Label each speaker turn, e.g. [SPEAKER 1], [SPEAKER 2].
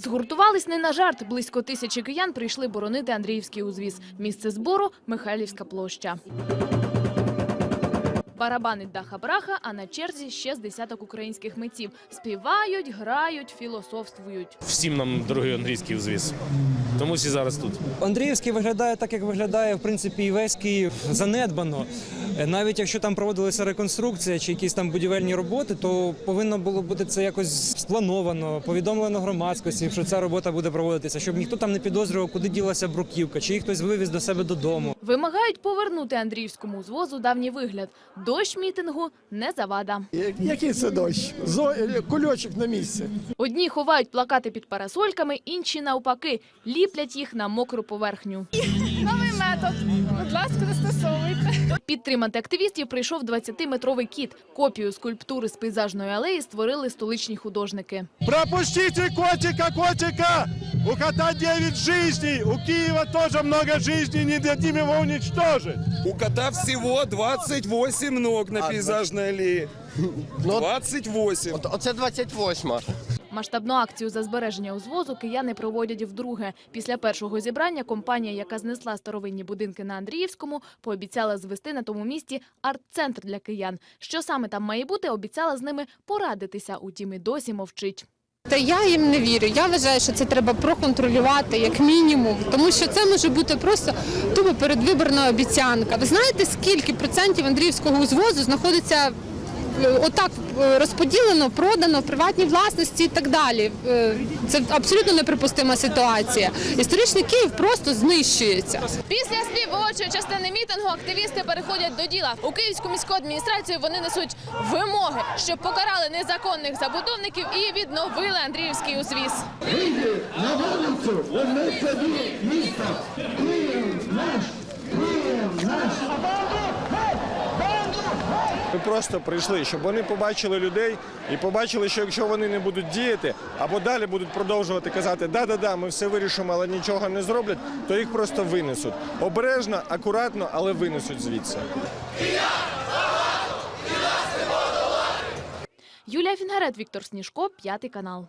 [SPEAKER 1] Згуртувались не на жарт. Близько тисячі киян прийшли боронити Андріївський узвіз. Місце збору – Михайлівська площа. Барабанить Даха Браха, а на черзі ще з десяток українських митців. Співають, грають, філософствують.
[SPEAKER 2] Всім нам дорогий англійський взвіз. Тому всі зараз тут.
[SPEAKER 3] Андріївський виглядає так, як виглядає в принципі і весь Київ занедбано. Е, Навіть якщо там проводилася реконструкція чи якісь там будівельні роботи, то повинно було бути це якось сплановано, повідомлено громадськості, що ця робота буде проводитися, щоб ніхто там не підозрював, куди ділася бруківка, чи їх хтось вивіз до себе додому.
[SPEAKER 1] Вимагають повернути Андріївському узвозу давній вигляд. Дощ мітингу не завада.
[SPEAKER 4] Який це дощ? Зо... Кульочок на місці.
[SPEAKER 1] Одні ховають плакати під парасольками, інші навпаки ліплять їх на мокру поверхню.
[SPEAKER 5] Новий метод. Будь ласка, застосовуйте.
[SPEAKER 1] Підтримати активістів прийшов 20-метровий кіт. Копію скульптури з пейзажної алеї створили столичні художники.
[SPEAKER 6] Пропустите котика, котика! У кота 9 жизней, у Киева тоже много жизней, не дадим его уничтожить.
[SPEAKER 7] У кота всего 28 ног на пейзажной аллее.
[SPEAKER 4] Ну,
[SPEAKER 7] 28.
[SPEAKER 4] от- оце 28
[SPEAKER 1] Масштабну акцію за збереження узвозу кияни проводять вдруге. Після першого зібрання компанія, яка знесла старовинні будинки на Андріївському, пообіцяла звести на тому місці арт-центр для киян. Що саме там має бути, обіцяла з ними порадитися, утім і досі мовчить.
[SPEAKER 5] Та я їм не вірю. Я вважаю, що це треба проконтролювати як мінімум, тому що це може бути просто тупо передвиборна обіцянка. Ви знаєте, скільки процентів Андріївського узвозу знаходиться отак е, розподілено, продано в приватній власності і так далі. Е, Це абсолютно неприпустима ситуація. Історичний Київ просто знищується.
[SPEAKER 1] Після співочої частини мітингу активісти переходять до діла. У Київську міську адміністрацію вони несуть вимоги, щоб покарали незаконних забудовників і відновили Андріївський узвіз.
[SPEAKER 6] Ми просто прийшли, щоб вони побачили людей і побачили, що якщо вони не будуть діяти, або далі будуть продовжувати казати да-да-да, ми все вирішимо, але нічого не зроблять, то їх просто винесуть. Обережно, акуратно, але винесуть звідси.
[SPEAKER 1] Юлія Фінгарет, Віктор Сніжко, п'ятий канал.